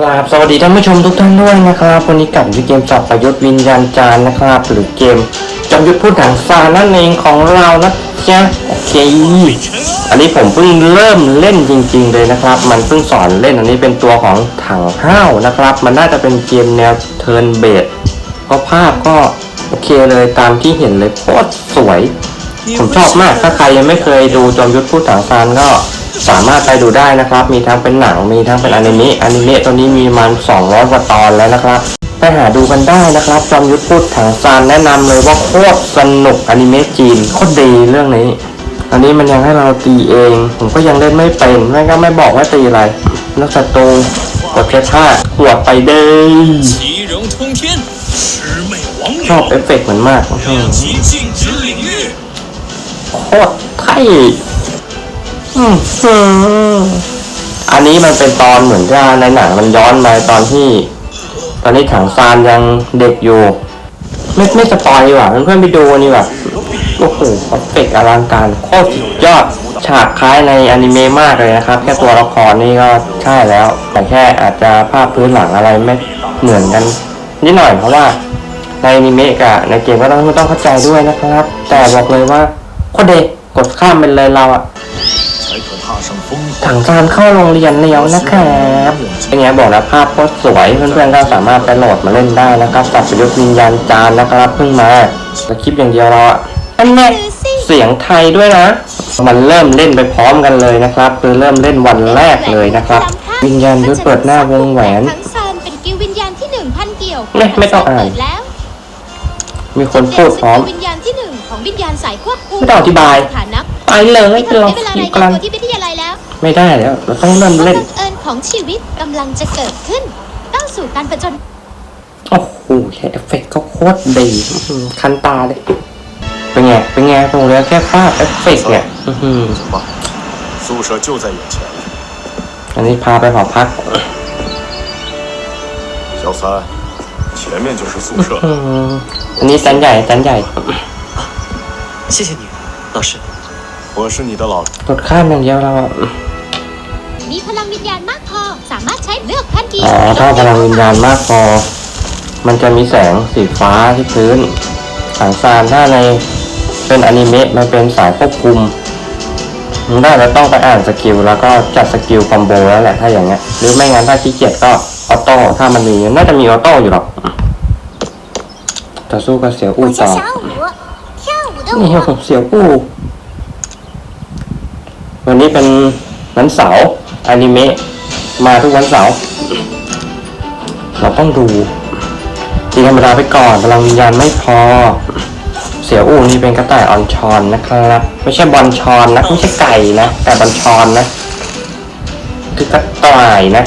กราบสวัสดีท่านผู้ชมทุกท่านด้วยนะครับวันนี้กลับที่เกมสับประยุทธ์วิญญาณจารย์นะครับ หรือเกมจอมยุทธพูดถังซานนั่นเองของเรานะจ๊ะโอเคอันนี้ผมเพิ่งเริ่มเล่นจริง ๆ เลยนะครับ มันเพิ่งสอนเล่นอันนี้เป็นตัวของถังห้าวนะครับ มันน่าจะเป็นเกมแนวเทิร์นเบสเพราะภาพก็โอเคเลยตามที่เห็นเลยโคตรสวย ผมชอบมากถ้าใครยังไม่เคยดูจอมยุทธพูดถังซานก็ สามารถไปดูได้นะครับ มีทั้งเป็นหนัง มีทั้งเป็นอนิเมะอนิเมะตัวนี้มีมัน200กว่าตอนแล้วนะครับไปหาดูกันได้นะครับจอมยุทธพูดถังซานแนะนำเลยว่าโคตรสนุกอนิเมะจีนโคตรดีเรื่องนี้ อันนี้มันยังให้เราตีเอง ผมก็ยังเล่นไม่เป็นแม่ก็ไม่บอกว่าตีอะไรนักศัตรูกดแค่ท่าหัวไปเด้ชอบเอฟเฟกต์เหมือนมากโคตรไทย อันนี้มันเป็นตอนเหมือนกับในหนังมันย้อนมาตอนที่ ตอนนี้ถังซานยังเด็กอยู่ ไม่ไม่สปอยว่ะเพื่อนๆไปดูนี่แบบโอ้โหเอฟเฟกอลังการโคตรยอดฉากคล้ายในอนิเมะมากเลยนะครับ แค่ตัวละครนี่ก็ใช่แล้ว แต่แค่อาจจะภาพพื้นหลังอะไรไม่เหมือนกัน นิดหน่อยเพราะว่าในอนิเมะกับในเกมก็ต้องต้องเข้าใจด้วยนะครับ แต่บอกเลยว่าโคตรเด็กกดข้ามเป็นเลยเราอะ ถังซานเข้าโรงเรียนแล้วนะครับเป็นไงบอกแล้วภาพโคตรสวยเพื่อนๆก็สามารถไปโหลดมาเล่นได้นะครับสับประยุกต์วิญญาณจานนะครับเพิ่งมาแล้วคลิปอย่างเดียวเราอะอันแน่เสียงไทยด้วยนะ มันเริ่มเล่นไปพร้อมกันเลยนะครับคือเริ่มเล่นวันแรกเลยนะครับ วิญญาณยุทธเปิดหน้าวงแหวนทั้งซานเป็นกิลวิญญาณที่หนึ่งพันเกี่ยวไม่ไม่ต้องอ่านเปิดแล้วมีคนพูดพร้อมสกิลวิญญาณที่หนึ่งของวิญญาณสายควบคุมไม่ต้องอธิบายฐานะ ไปเลย ไม่ เรา ทำได้เวลา อยู่ ราย ก งา ลาน ง ตัวที่วิทยาลัยแล้ว ไม่ได้แล้วเราต้องเริ่ม ความ เล่น บังเอิญของชีวิตกำลังจะเกิดขึ้นก้าวสู่การผจญ โอ้โหแค่เอฟเฟกต์ก็โคตรดีอื้อหือคันตาเลย เป็นไง เป็นไงตรงเรือแค่ภาพเอฟเฟกต์เนี่ยอื้อหือ 走吧，宿舍就在眼前。 อันนี้พาไปหอพัก 小三，前面就是宿舍 อื。มอันนี้จันใหญ่จันใหญ่ 谢谢你，老师。 我是你的老师。 กดข้ามอย่างเดียวเราอะ มีพลังวิญญาณมากพอ สามารถใช้เลือกพันกี อ๋อ ถ้าพลังวิญญาณมากพอ มันจะมีแสงสีฟ้าที่พื้นสังซานถ้าในเป็นอนิเมะมันเป็นสายควบคุมมันได้แล้วต้องไปอ่านสกิลแล้วก็จัดสกิลคอมโบแล้วแหละถ้าอย่างเงี้ย หรือไม่งั้นถ้าขี้เกียจก็ออโต้ถ้ามันมีน่าจะมีออโต้อยู่หรอกต่อสู้กับเสียวอู้ต่อ 跳舞的 นี่ครับเสียวอู้ วันนี้เป็นวันเสาร์อนิเมะมาทุกวันเสาร์เราต้องดูทีธรรมดาไปก่อนพลังวิญญาณไม่พอ เสียวอูนี่เป็นกระต่ายออนชอนนะครับ ไม่ใช่บอลชอนนะไม่ใช่ไก่นะ แต่บอลชอนนะ คือกระต่ายนะ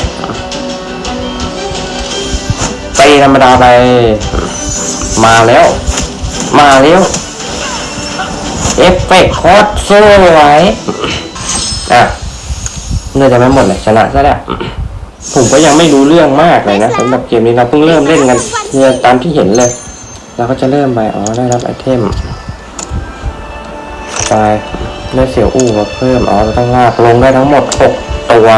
ตีธรรมดาไป มาแล้ว มาแล้ว เอฟเฟกต์โคตรสวย นื่อจะไม่หมดเลยชนะซะแล้วผมก็ยังไม่รู้เรื่องมากเลยนะสำหรับเกมนี้เราเพิ่งเริ่มเล่นกันเนี่ยตามที่เห็นเลยเราก็จะเริ่มไปอ๋อได้รับไอเทมไปได้เสียวอู้มาเพิ่มอ๋อเราต้องลากลงได้ทั้งหมดหกตัว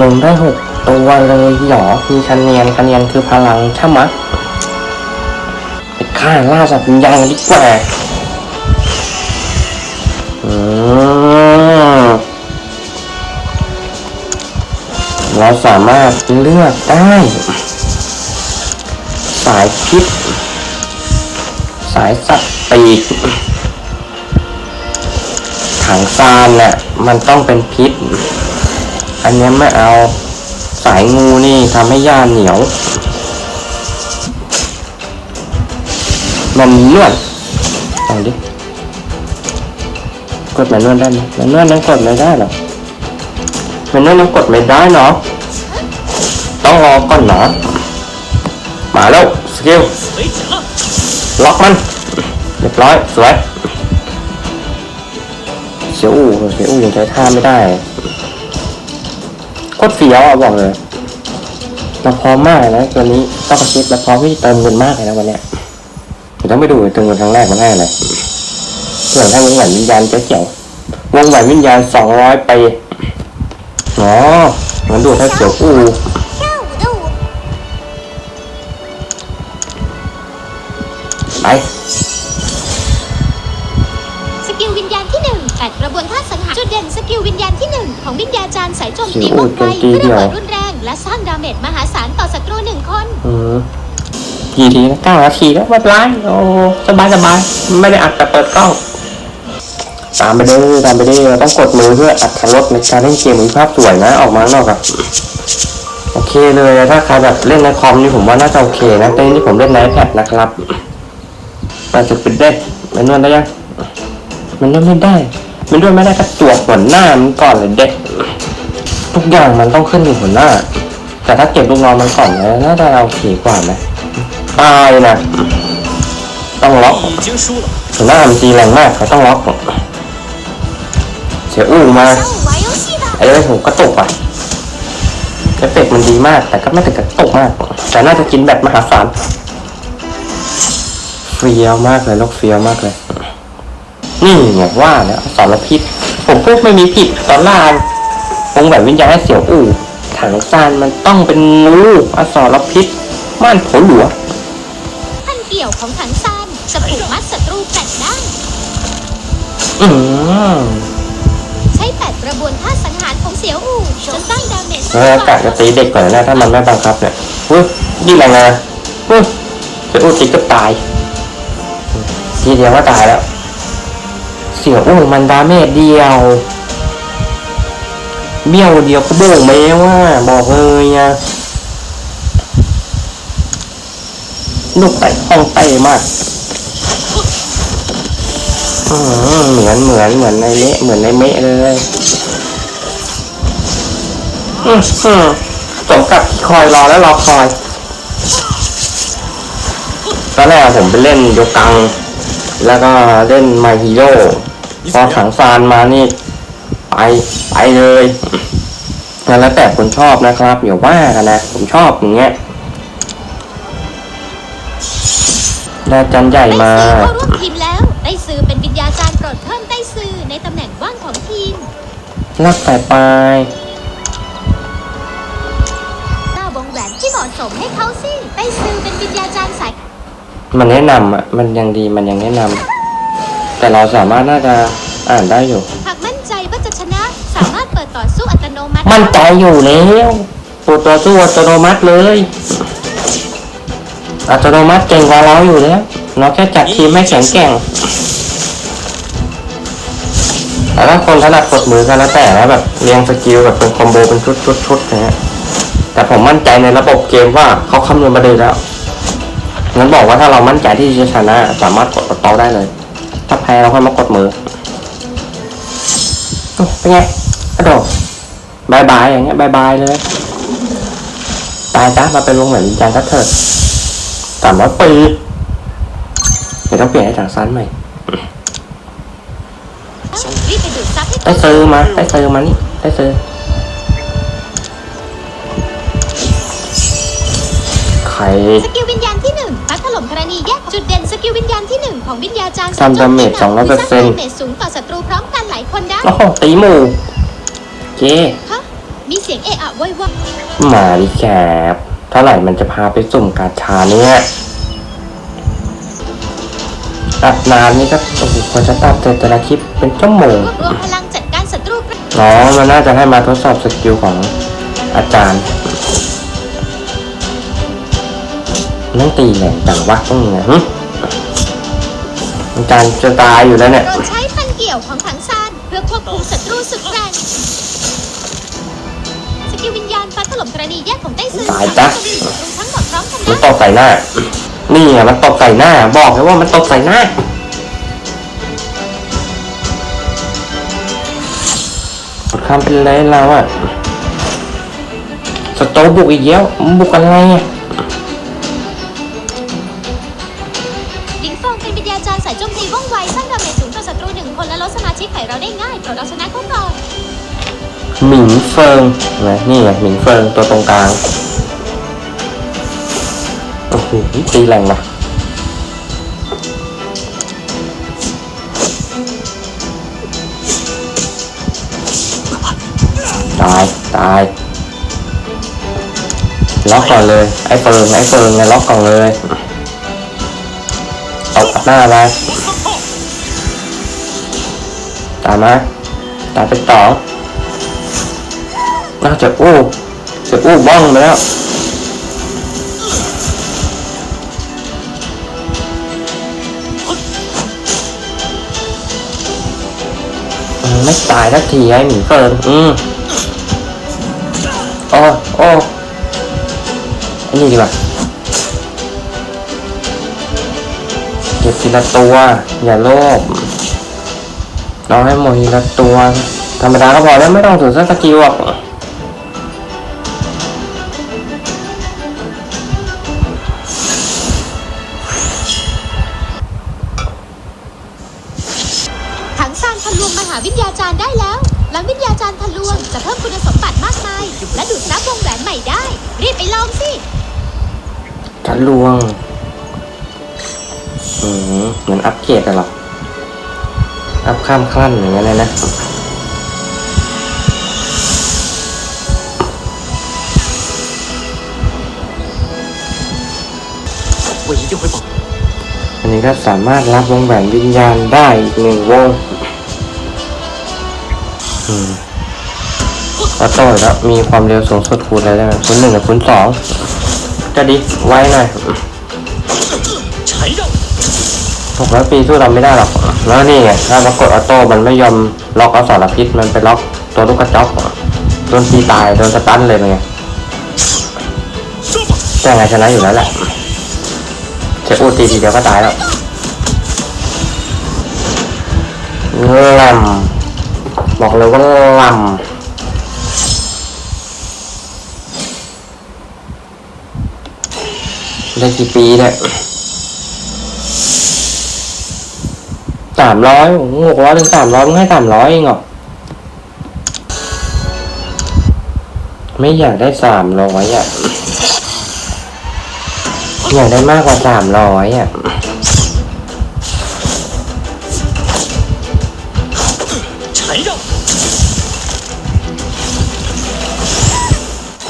ลงได้หกตัวเลยหยอมีคะแนนคะแนนคือพลังใช่ไหมะไปฆ่าล่าสัตว์วิญญาณกันดีกว่าอืม เราสามารถเลือกได้ สายพิษ สายสัตว์ปีกถังซานน่ะมันต้องเป็นพิษ อันนี้ไม่เอาสายงูนี่ทำให้ย่าเหนียว มันนวดเอาดิกดแมนนวดได้ไหมแมนนวดนั้นกดไม่ได้หรอแมนนวดนั้นกดไม่ได้เนาะ ต้องรอก่อนนาะมาแล้วสกิล，ล็อกมันเรียบร้อยสวยเสียอู่เสียอู่ยังใช้ท่าไม่ได้โคตรเฟี้ยวอะบอกเลยเราพร้อมมากเลยนะตัวนี้ต้องกระชิดเราพร้อมที่จะเติมเงินมากเลยนะวันเนี้ยเดี๋ยวต้องไปดูเติมเงินครั้งแรกมันง่ายเลยเพื่อนถ้าวงแหวนวิญญาณเจ๊เจ๋ววงแหวนวิญญาณสองร้อยไปอ๋อมันดูดให้เสียวอู้ ไป สกิลวิญญาณที่หนึ่งแปดกระบวนท่าสังหารจุดเด่นสกิลวิญญาณที่หนึ่งของวิญญาจารย์สายโจมตีว่องไวเครื่องหมายรุนแรงและสร้างดาเมจมหาศาลต่อศัตรูหนึ่งคนอืมกี่ทีนะเก้านาทีแล้วไม่เป็นไรโอ้สบายสบายไม่ได้อัดแต่เปิดกล้องตามไปเด้อตามไปเด้อต้องกดมือเพื่ออัดรถในการเล่นเกมมีภาพสวยนะออกมาข้างนอกอะโอเคเลยถ้าใครแบบเล่นในคอมนี่ผมว่าน่าจะโอเคนะแต่นี่ผมเล่นใน iPad นะครับ อาจจะเป็นได้มันนวดได้ยังมันนวดไม่ได้ มันนวดไม่ได้ก็ตรวจหัวหน้ามันก่อนเลยเด็กทุกอย่างมันต้องขึ้นอยู่หัวหน้า แต่ถ้าเก็บลูกน้องมันก่อนแล้วน่าจะเอาขี่กว่าไหมตายนะต้องล็อกหัวหน้ามันตีแรงมากเขาต้องล็อกเสียอู้มาไอ้เรื่องผมก็ตกอะเอฟเฟกมันดีมาก แต่ก็ไม่ถึงกับตกมาก แต่น่าจะกินแบบมหาศาล ฟี้ยวมากเลยลูกเฟี้ยวมากเลยนี่ไงว่าแล้วสารพิษ ผมพูดไม่มีผิดตอนล่างวงแบบวิญญาณให้เสียวอู่ถังซานมันต้องเป็นงูอสรพิษม่านโผหลัวพันเกี่ยวของถังซานจะผูกมัดศัตรูแปดได้อืมใช้แปดกระบวนท่าสังหารของเสียวอู่จะสร้างดาเมจเออกะจะตีเด็กก่อนนะถ้ามันไม่บังคับเนี่ยอุ้ยยิ่งแรงนะอุ้ยเสียวอู่ตีก็ตาย ทีเดียวก็ตายแล้ว เสียวอู่มันดาเมจเดียว เบี้ยวเดียวก็โบ่งแม้ว่าบอกเลยนะลูกไต่ห้องไต่มากเหมือนเหมือนเหมือนในเละเหมือนในเมะเลยอืมอืมสมกับคอยรอแล้วรอคอยตอนแรกผมไปเล่นโยกัง แล้วก็เล่นมาฮีโร่พอถังซานมานี่ไปไปเลยงั้นแล้วแต่คนชอบนะครับอย่าว่ากันนะ ผมชอบอย่างเงี้ยได้จันใหญ่ไต้มาซือเข้าร่วมทีมแล้วไต้ซือเป็นวิญญาจารย์โปรดเพิ่มไต้ซือในตำแหน่งว่างของทีมรักแต่ปลายหน้าวงแหวนที่เหมาะสมให้เขาสิไต้ซือเป็นวิญญาจารย์สาย มันแนะนำอะ มันยังดีมันยังแนะนำ แต่เราสามารถน่าจะอ่านได้อยู่ หากมั่นใจว่าจะชนะสามารถเปิดต่อสู้อัตโนมัติ มั่นใจอยู่แล้วตัวตัวสู้อัตโนมัติเลย อัตโนมัติเก่งกว่าเราอยู่แล้วเราแค่จัดทีมให้แข็งแกร่งแต่ถ้าคนถนัดกดมือกันแล้วแต่นะแบบเรียงสกิลแบบเป็นคอมโบเป็นชุดชุดชุดนะฮะแต่ผมมั่นใจในระบบเกมว่าเขาคำนวณมาดีแล้ว งั้นบอกว่าถ้าเรามั่นใจที่จะชนะสามารถกดโต๊ะได้เลย ถ้าแพ้เราค่อยมากดมือเป็นไงกระโดดบายบายอย่างเงี้ยบายบายเลยตายจ้ะมาเป็นวงเหมือนวิญญาณทัดเถิดสามร้อยปีเดี๋ยวต้องเปลี่ยนให้ถังซันใหม่ได้ซื้อมาได้ซื้อมานี่ได้ซื้อใครสกิ ลวิญญาณที่หนึ่งพัดถล่มธรณีแยกจุดเด่นสกิลวิญญาณที่หนึ่งของวิญญาจารย์ทำดาเมจ200%สร้างดาเมจสูงต่อศัตรูพร้อมกันหลายคนได้โอ้โหตีหมู่เจฮะมีเสียงเอะอะโวยวายมาดิแคบเท่าไหร่มันจะพาไปสุ่มกาชาเนี่ยตัดนานนี่ก็โอ้โหควรจะตัดเสร็จแต่ละคลิปเป็นชั่วโมงรวบรวมพลังจัดการศัตรูประอ๋อมันน่าจะให้มาทดสอบสกิลของอาจารย์ ต้องตีแรงจังวะต้องไงหึอาจารจะตายอยู่แล้วเนี่ยเราใช้พันเกี่ยวของถังซานเพื่อควบคุมศัตรูสุดแรงสกิลวิญญาณพัดถล่มธรณีแยกของไต้ซือตายจ้ะทั้งหมดพร้อมกันมันตกใส่หน้า นี่ไงมันตกใส่หน้า บอกเลยว่ามันตกใส่หน้าหมดคำเป็นเลยเราอะสโตบุกอีกแล้วบุกอะไรอะ มิงเฟิงนะนี่ไงหมิงเฟิงตัวตรงกลางโอ้โหตีแรงว่ะตาย ตาย ล็อกก่อนเลย ไอ้เฟิงไอ้เฟิงไงล็อกก่อนเลยตบหน้าไปตามมาตามไปต่อ น่าจะอู้จะอู้บ้องไปแล้วไม่ตายสักทีไอ้หมีเฟิงอืมโอ้โอ้ไอ้นี่ดีกว่าเก็บทีละตัว อย่าโลภเราให้หมดทีละตัว ธรรมดาก็พอแล้วไม่ต้องถึงสักสกิลหรอก จารย์ทะลวงจะเพิ่มคุณสมบัติมากมาย และดูดซับวงแหวนใหม่ได้ รีบไปลองสิ ทะลวง อืมเหมือนอัปเกรดกันหรอ อัพข้ามขั้นอย่างนั้นเลยนะ 我一定会保护。 อันนี้ก็สามารถรับวงแหวนวิญญาณได้อีกหนึ่งวง อืม อโต้แล้วมีความเร็วสูงสุดคูณอะไรได้ไหมคูณหนึ่งกับคูณสองจะดิไว้หน่อยหกแล้วปีสู้เราไม่ได้หรอก แล้วนี่ไงถ้ามากดออโต้มันไม่ยอมล็อกเอาสารพิษมันไปล็อกตัวลูกกระจอกโดนตีตายโดนสตันเลยไงแต่ไงชนะอยู่แล้วแหละเจะอูตีทีเดียวก็ตายแล้วแลมบอกเลยว่าลำ ได้กี่ปีเนี่ยสามร้อยหกร้อยถึงสามร้อยมึงให้สามร้อยเองเหรอไม่อยากได้สามร้อยอะอยากได้มากกว่าสามร้อยอะ缠绕，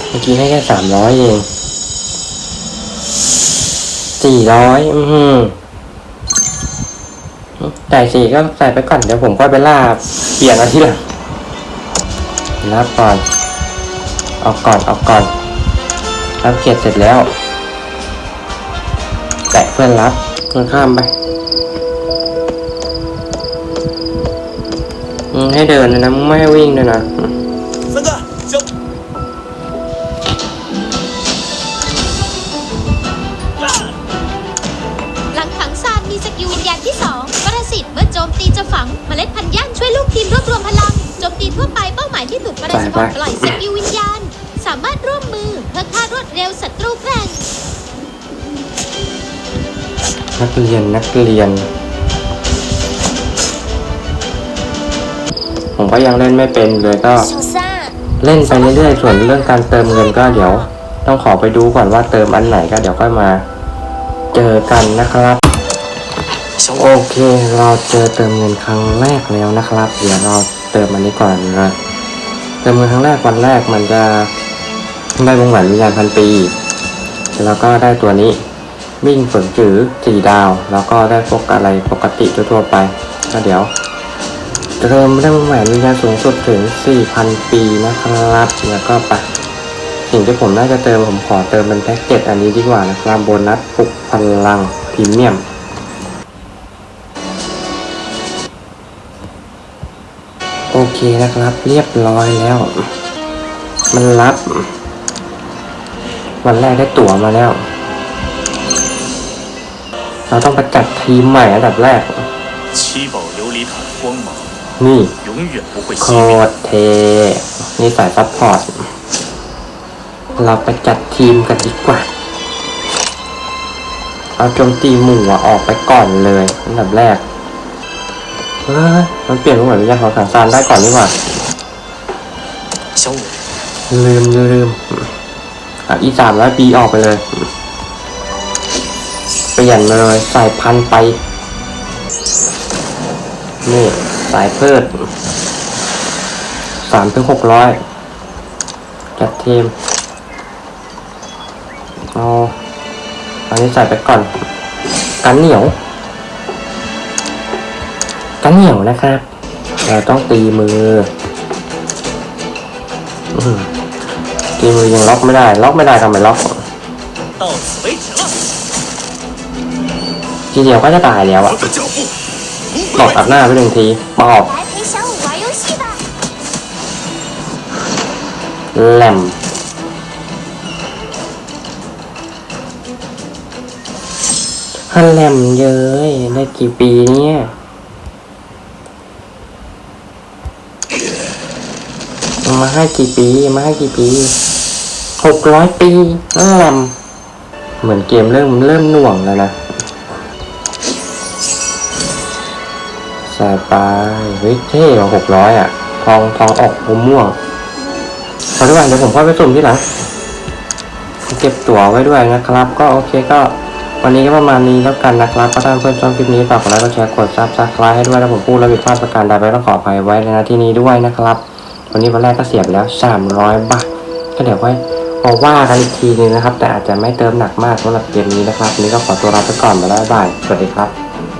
เมื่อกี้ให้แค่สามร้อยเอง สี่ร้อยอือหือจ่ายสี่ก็ใส่ไปก่อน เดี๋ยวผมก็ไปล่าเปลี่ยนเอาที่หลังนับก่อนเอาก่อนเอาก่อนรับเกียรติเสร็จแล้ว แตะเพื่อนรับเพื่อนข้ามไปให้เดินนะไม่ให้วิ่งเลยนะาหมายที่ถูกปรสิตปลดปล่อยสกิลวิญญาณ สามารถร่วมมือเพื่อฆ่ารวดเร็วศัตรูแกร่งนักเรียนนักเรียน ผมก็ยังเล่นไม่เป็นเลยก็ ซูซ่าเล่นไปเรื่อยๆส่วนเรื่องการเติมเงินก็เดี๋ยว ต้องขอไปดูก่อนว่าเติมอันไหนก็เดี๋ยวค่อยมา เจอกันนะครับ小โอ五，เค เราเจอเติมเงินครั้งแรกแล้วนะครับ เดี๋ยวเราเติมอันนี้ก่อนนะเติมเงินครั้งแรกวันแรกมันจะได้วงแหวนวิญญาณพันปี แล้วก็ได้ตัวนี้วิ่งฝนจือสี่ดาว แล้วก็ได้พวกอะไรปกติทั่วไป ก็เดี๋ยวเติมได้วงแหวนวิญญาณสูงสุดถึง 4,000 ปีนะครับแล้วก็ไปสิ่งที่ผมน่าจะเติมผมขอเติมเป็นแพ็กเกจอันนี้ดีกว่านะครับโบนัสปลุกพลังพรีเมียม โอเคนะครับ เรียบร้อยแล้ว มันรับ วันแรกได้ตั๋วมาแล้ว เราต้องประจัดทีมใหม่อันดับแรกนี่โคตรเทนี่สายซัพพอร์ต เราไปจัดทีมกันดีกว่า เอาโจมตีหมู่ออกไปก่อนเลยอันดับแรก เฮ้ยมันเปลี่ยนรูปแบบวิญญาณของสังสารได้ก่อนดีกว่า小五，ลืมลืมอะอีสามร้อยปีออกไปเลยเปลี่ยนเลยสายพันธุ์ไป นี่สายเพิดสามถึงหกร้อยจัดทีมเอาอันนี้ใส่ไปก่อน กันเหนียว ข้าเหนียวนะครับ เราต้องตีมือตีมือยังล็อกไม่ได้ ล็อกไม่ได้ทำไมล็อกทีเดียวก็จะตายแล้วอะตอกอัดหน้าไปหนึ่งทีปอกแหลมฮันแหลมเยอะได้กี่ปีเนี่ย มาให้กี่ปี มาให้กี่ปีหกร้อยปีฮันแหลมเหมือนเกมเริ่มเริ่มหน่วงแล้วนะสายไปเฮ้ยเท่กว่าหกร้อยอะ ทองทองออกอมม่วงขอทุกวันเดี๋ยวผมค่อยไปสุ่มที่หลังเก็บตั๋วไว้ด้วยนะครับ ก็โอเคก็วันนี้ก็ประมาณนี้แล้วกันนะครับก็ถ้าเพื่อนชอบคลิปนี้ฝากกดไลค์กดแชร์กดซับสไครต์ให้ด้วยแล้วผมพูดแล้วผิดพลาดประการใดไปต้องขออภัยไว้ในหนาที่นี้ด้วยนะครับ วันนี้วันแรกก็เสียไปแล้ว 300 บาท ก็เดี๋ยวไว้มาว่ากันอีกทีนึงนะครับ แต่อาจจะไม่เติมหนักมากสำหรับเกมนี้นะครับวันนี้ก็ขอตัวลาไปก่อนแล้วบ๊ายบาย สวัสดีครับ